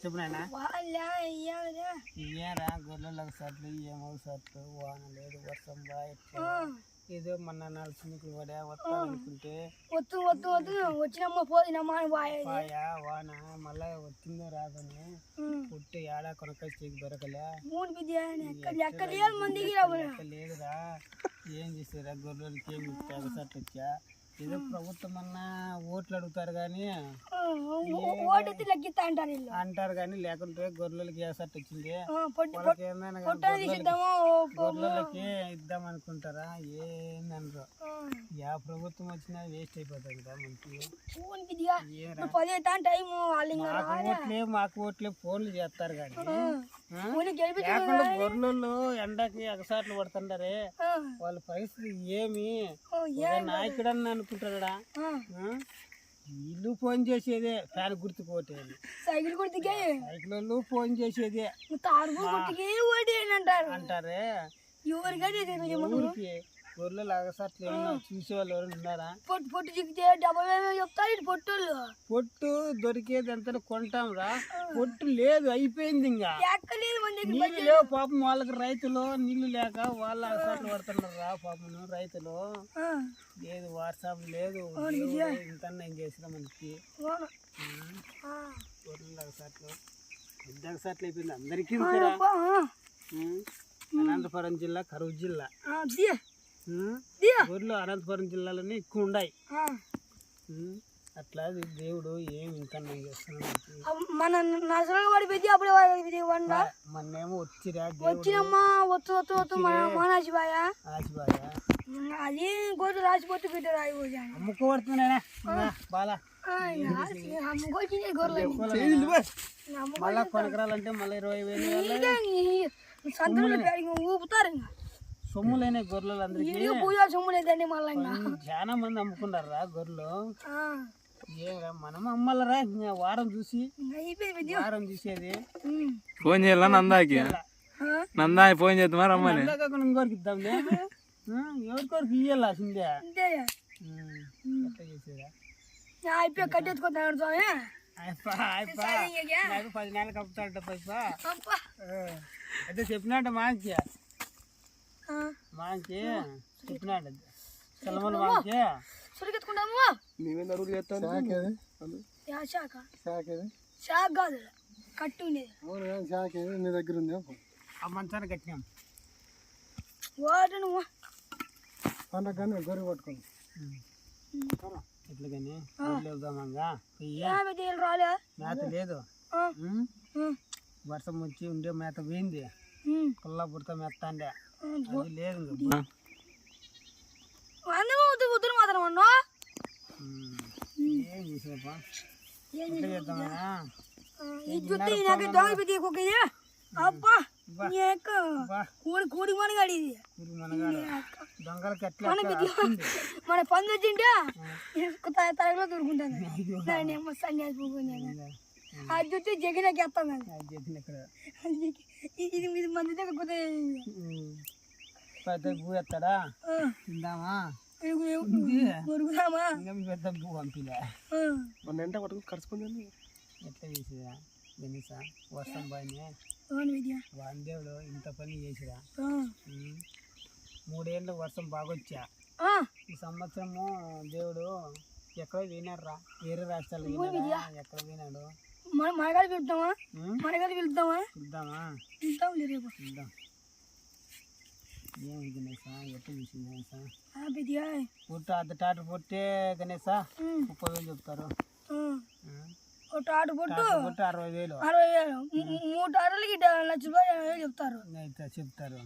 చెప్పు నాయనా. ఏరా గొర్రెలకు సట్లు ఏమో సట్లు వాన లేదు వర్షం బాగా ఏదో మొన్న నాలుగు చినుకులు పడా వస్తా అనుకుంటే. వత్తు వత్తు వచ్చినమ్మ వాయేది పాయా వాన మళ్ళా వచ్చిందో రాదని. పుట్టి ఏడా కొనకొచ్చి దొరకలే. మూడు విద్య ఎక్కడ లేదురా ఏం చేసారా గొర్రెలకి ఏమి తెగసట్లు వచ్చా? ఏదో ప్రభుత్వం అన్నా ఓట్లు అడుగుతారు కానీ లెక్కిస్తా అంటారు కానీ లేకుంటే గొర్రెలకి ఏ సట్ వచ్చింది? గొర్రెలకి ఇద్దాం అనుకుంటారా ఏందనరు యా ప్రభుత్వం వచ్చినా వేస్ట్ అయిపోతుంది కదా మనకి. మాకు ఓట్లే ఫోన్లు చేస్తారు కానీ గొర్రెలు ఎండకి ఎగసాట్లు పడుతుంటారే. ఆ, వాళ్ళ పరిస్థితి ఏమి? ఓ, ఏ నాయకుడు అని అనుకుంటాడా? వీళ్ళు ఫోన్ చేసేదే ఫ్యాన్ గుర్తు సైకిల్ కొడుతుకే సైకిల్ వాళ్ళు ఫోన్ చేసేదే. అంటారు. ఊరికి గొర్రెలు అగసాట్లు ఏమన్నా చూసే వాళ్ళు ఎవరు ఉన్నారా? పొట్టు పొట్టు చిక్కితే డబ్బా చెప్తారు ఇటు పొట్టుళ్ళు. పొట్టు దొరికేది ఎంత కొంటాం రా. పొట్టు లేదు అయిపోయింది ఇంకా. నీళ్ళు లేవు పాపం వాళ్ళకి రైతులు నీళ్ళు లేక వాళ్ళ అగసాట్లు పడుతున్నారు రా పాపం రైతులు. లేదు వాట్సాప్ లేదు ఇంత ఏం చేసిన మనకి. గొర్రెలు అగసాట్లు పెద్ద అగసాట్లు అయిపోయింది అందరికీ. అనంతపురం జిల్లా కరువు జిల్లా. గొర్రెలు అనంతపురం జిల్లాలోనే ఎక్కువ ఉన్నాయి. అట్లా దేవుడు ఏం ఇంకా నేను మన అప్పుడే మొన్నేమో వచ్చిరా వచ్చినమ్మా మన ఆశబాయ అది గోటు రాసిపోతే బిడ్డ రాయిపోయాను అమ్ముకోబడుతున్నాయినా బాలా. అమ్ముకొచ్చింది గొర్రెలు మళ్ళా కొనకరాలంటే మళ్ళీ ఇరవై వేలు సంతలో ఊపుతారు ఇంకా. సొమ్ములైన గొర్రెలు అందరికి ఇల్లు పూజ సొమ్ము లేదండి మళ్ళీ చాలా మంది అమ్ముకున్నారా గొర్రెలు. ఆ, ఏరా మనం అమ్మాలరా వారం చూసి వారం చూసేది. ఫోన్ చేయాలా నందాకి? ఆ, నందాకి ఫోన్ చేద్దామా రమ్మని? ఇంకోరికి ఇద్దాంలే. ఎవరికొరికి చేసేదా? నా అయిపోయి కట్టెత్తుకుంటాను స్వామి? నాకు పది నెలలు కప్పుతాడట పైపా అబ్బా. అయితే చెప్పినట్ట మాకి మాకి చెప్పినాడు. సెలవులు మాకి. సురికెత్తుకుంటాము మేమేం అడుగులు చేస్తాను యా శాఖ. శాఖ శాఖ కాదు కట్టు ఉండేది. శాఖ నీ దగ్గర ఉంది? ఆ మంచాన్ని కట్టినాం. వాడు నువ్వు పండగ గొర్రె పట్టుకోండి వెళ్దామంగా రాలే. మేత లేదు. వర్షం వచ్చి ఉండే మేత పోయింది. కుల్లా పుడతా మెత్త అండే ఉమ్. అది లేదు ఇంకా. అందరూ ఉద్దు ఉద్దురు మాత్రం అన్నా ఉం. ఏం చేసాపా ఎట్లా చేద్దామా ఇది చూస్తే నాకు దొంగ విద్య కుక్క ఇది అబ్బా నీక బా కూడి కూడి మనగాడి ఇది ఇది మనగాడు దొంగలకి ఎట్లా మన ఎట్లా విద్య మన పని వచ్చింటే తరగలో దొరుకుంటుంది దాన్ని ఏమో సన్యాసి పోకుండా అది చూస్తే జగనకి ఇక్కడ ఇది మంది. పెద్ద ఎత్తాడా? తిందామా? పెద్ద భూ పంపిలే. ఆ, మొన్న ఎంట పట్టుకుని కరుచుకుందని ఎట్లా చేసేదా గణేశ వర్షం వాందేవుడు ఇంత పని చేసిరా. మూడేళ్ళు వర్షం బాగొచ్చా? ఆ, ఈ సంవత్సరము దేవుడు ఎక్కడో వినారా వేరే రాష్ట్రాలు ఎక్కడ వినాడు మన మనగాడు పిలుద్దామా ఉం? మనగాడు పిలుద్దామా చూద్దామా పిలుద్దాం రేపు. చూద్దాం ఏం గణేశ ఎట్లా చూసింది గణేశ ఆ విద్య పుట్ట అర్ధ టాటర్ పొట్టే గణేశ ముప్పై వేలు చెప్తారు? ఒక టాటు పొట్టు టాటర్ పొట్టు అరవై వేలు. అరవై వేలు. మూడు టాటలకి లక్ష రూపాయలు చెప్తారు. చెప్తారు.